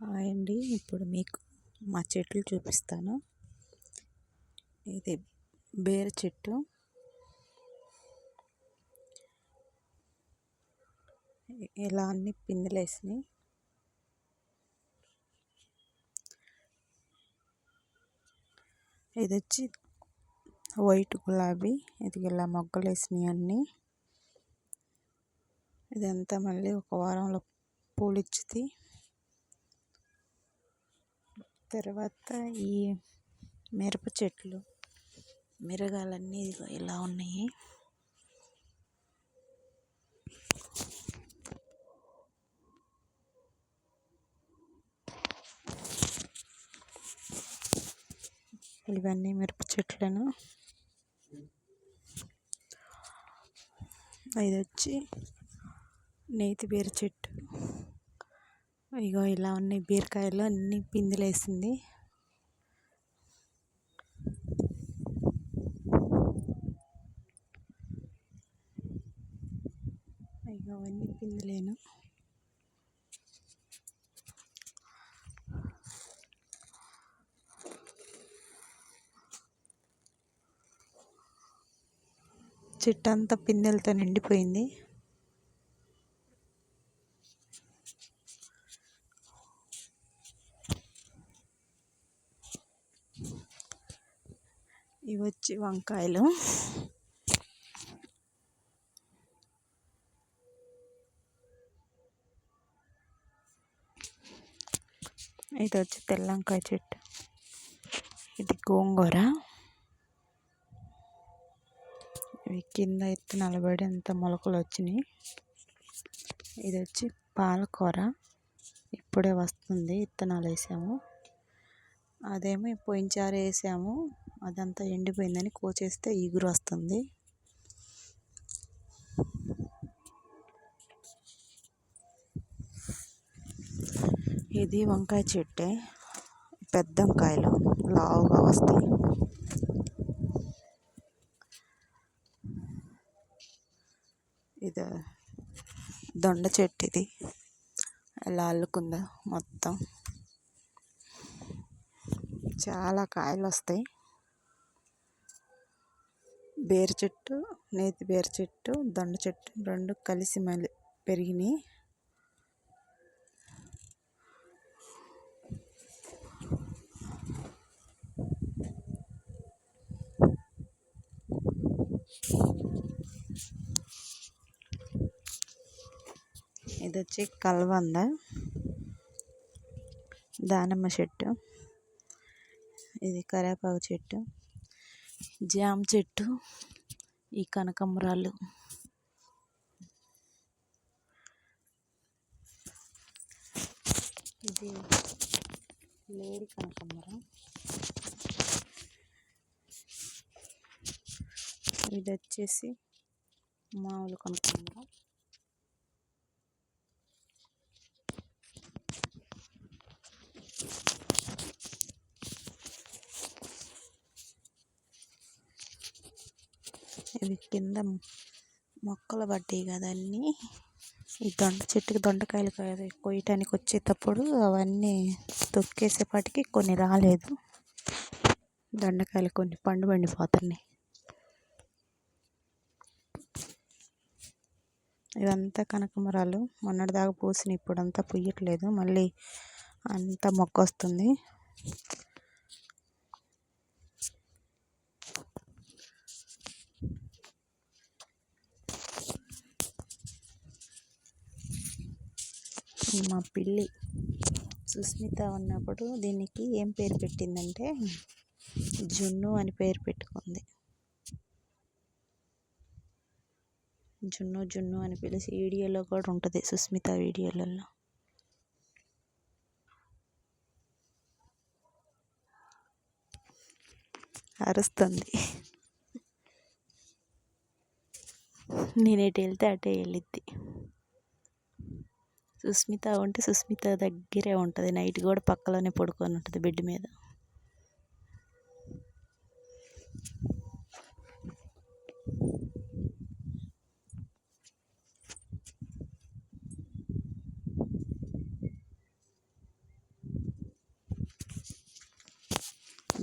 Hi అండి. ఇప్పుడు మీకు మా చెట్లు చూపిస్తాను. ఇది బేర చెట్టు. ఇలా అన్ని పిందెలేసినాయి. ఇది వచ్చి వైట్ గులాబీ ఇది ఇలా మొగ్గలు వేసినాయి అన్నీ. ఇదంతా మళ్ళీ ఒక వారంలో పూలు తర్వాత ఈ మిరప చెట్లు మిరగాలన్నీ ఇలా ఉన్నాయి. ఇవన్నీ మిరప చెట్లను ఇది వచ్చి నేతి బీర చెట్టు. ఇగో ఇలా ఉన్నాయి బీరకాయలు అన్ని పిందులేసింది ఇగో అవన్నీ పిందెలేను. చెట్టు అంతా పిందెలతో నిండిపోయింది. ఇవి వచ్చి వంకాయలు. ఇది వచ్చి తెల్లంకాయ చెట్టు. ఇది గోంగూర. ఇవి కింద ఎత్తు నలబడి అంత మొలకలు వచ్చినాయి. ఇది వచ్చి పాలకూర. ఇప్పుడే వస్తుంది విత్తనాలు వేసాము. అదేమో పొయ్యించారు వేసాము. అదంతా ఎండిపోయిందని కోచేస్తే ఈగురు వస్తుంది. ఇది వంకాయ చెట్టే. పెద్ద వంకాయలు లావుగా వస్తాయి. ఇది దొండ చెట్టు ఇది. ఎలా అల్లుకుందా మొత్తం. చాలా కాయలు వస్తాయి. బేరు చెట్టు నేతి బేరు చెట్టు దొండ చెట్టు రెండు కలిసి మళ్ళీ పెరిగినాయి. ఇది వచ్చి కలవంద దానిమ్మ చెట్టు. ఇది కరేపాకు చెట్టు. జామ చెట్టు ఈ కనకాంబరాలు. ఇది లేడి కనకాంబరం. ఇది వచ్చేసి మామూలు కనకాంబరం. ఇవి కింద మొక్కలు పడ్డాయి కదా అన్నీ. ఈ దొండ చెట్టుకి దొండకాయలు కొయ్యటానికి వచ్చేటప్పుడు అవన్నీ తొక్కేసేపాటికి కొన్ని రాలేదు. దొండకాయలు కొన్ని పండు పండిపోతున్నాయి. ఇదంతా కనకమరాలు. మొన్నటిదాకా పూసిన ఇప్పుడంతా పుయ్యట్లేదు. మళ్ళీ అంతా మొక్క వస్తుంది మా పిల్లి సుస్మిత ఉన్నప్పుడు దీనికి ఏం పేరు పెట్టిందంటే జున్ను అని పేరు పెట్టుకుంది. జున్ను జున్ను అని పిలిచి వీడియోలో కూడా ఉంటుంది సుస్మిత వీడియోలలో. అరుస్తుంది. నేను ఎటు వెళ్తే అటే వెళ్ళిద్ది. సుస్మిత ఉంటే సుస్మిత దగ్గరే ఉంటుంది. నైట్ కూడా పక్కలోనే పడుకొని ఉంటుంది బెడ్ మీద.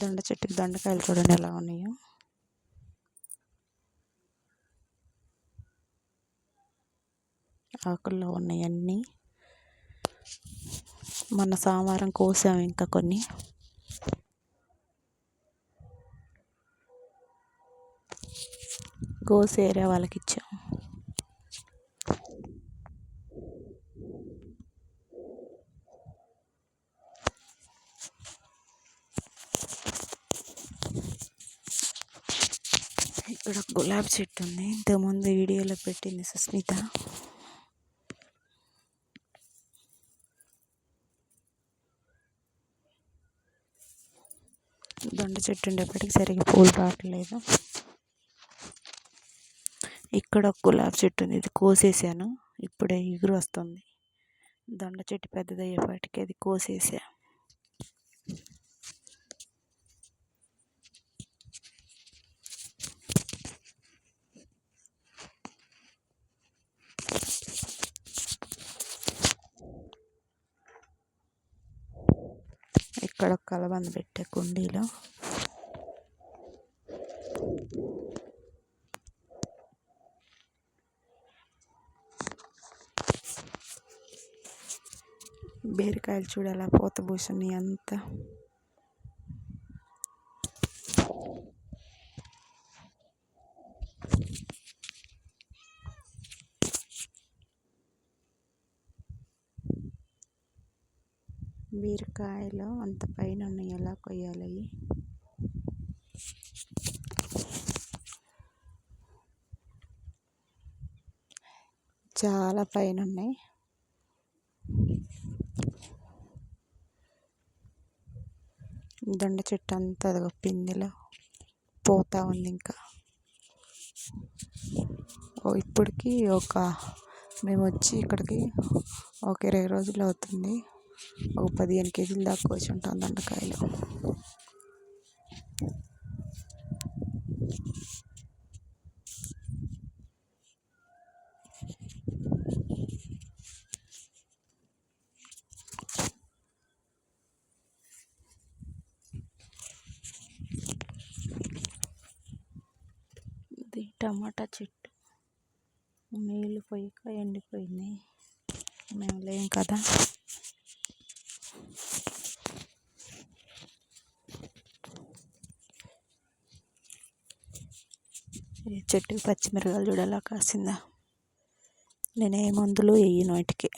దొండ చెట్టుకి దొండకాయలు చూడండి ఎలా ఉన్నాయో. ఆకుల్లో ఉన్నాయన్నీ. మొన్న సోమవారం కోసాం ఇంకా కొన్ని. కోసి వాళ్ళకి ఇచ్చాం ఇక్కడ గులాబీ చెట్టు ఉంది. ఇంతకుముందు వీడియోలో పెట్టింది సుస్మిత. దొండ చెట్టు ఉండేప్పటికి సరిగ్గా పూలు రావట్లేదు. ఇక్కడ ఒక గులాబీ చెట్టు ఉంది. ఇది కోసేసాను. ఇప్పుడే ఎగురు వస్తుంది. దొండ చెట్టు పెద్దదయ్యేపాటికి అది కోసేసా. ఇక్కడ కలబంద పెట్టే కుండీలో. బీరకాయలు చూడు పూత పూసినాయి అంతా. బీరకాయలు అంత పైన ఉన్నాయి. ఎలా కొయ్యాలి అవి? చాలా పైన ఉన్నాయి. దొండ చెట్టు అంతా అదిగో పిందెలో పోతా ఉంది ఇంకా. ఇప్పటికీ ఇప్పటికి ఒక మేము వచ్చి ఇక్కడికి ఒక ఇరవై రోజులు అవుతుంది. ఒక పదిహేను కేజీలు దాకా వచ్చి ఉంటాం దొండకాయలు. ఇది టమాటా చెట్టు. నీళ్ళు పోయాక ఎండిపోయింది. మేము లేం కదా. చెట్టుకి పచ్చిమిరకాయలు చూడాలా కాసిందా నేనే మందులు వేయను వాటికి.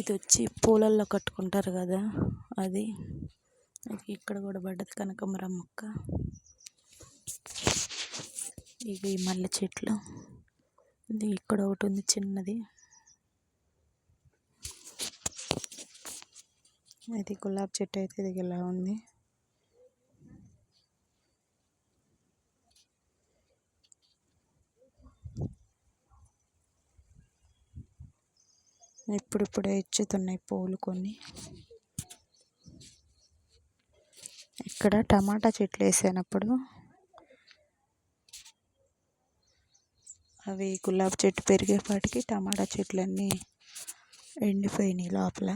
ఇది వచ్చి పూలల్లో కట్టుకుంటారు కదా అది ఇక్కడ కూడా పడ్డది కనకాంబరం మొక్క. ఇవి మల్లె చెట్లు. ఇది ఇక్కడ ఒకటి ఉంది చిన్నది. ఇది గులాబీ చెట్టు అయితే ఇది ఇలా ఉంది. ఇప్పుడిప్పుడే ఇచ్చుతున్నాయి పూలు కొన్ని. ఇక్కడ టమాటా చెట్లు వేసానప్పుడు అవి గులాబీ చెట్టు పెరిగేపాటికి టమాటా చెట్లన్నీ ఎండిపోయినాయి లోపల.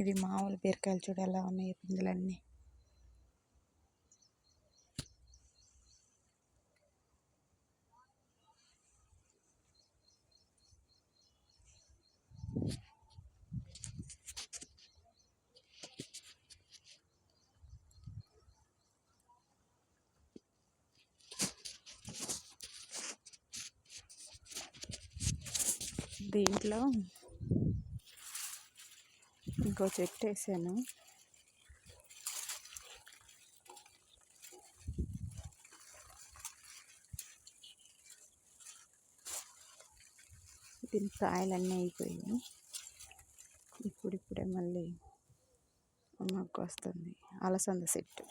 ఇవి మామూలు బీరకాయలు చూడు ఎలా ఉన్నాయి పిందులన్నీ. దీంట్లో ఇంకో చెట్టు వేసాను దీని కాయలన్నీ అయిపోయాయి ఇప్పుడిప్పుడే మళ్ళీ మొక్క వస్తుంది అలసంద చెట్టు.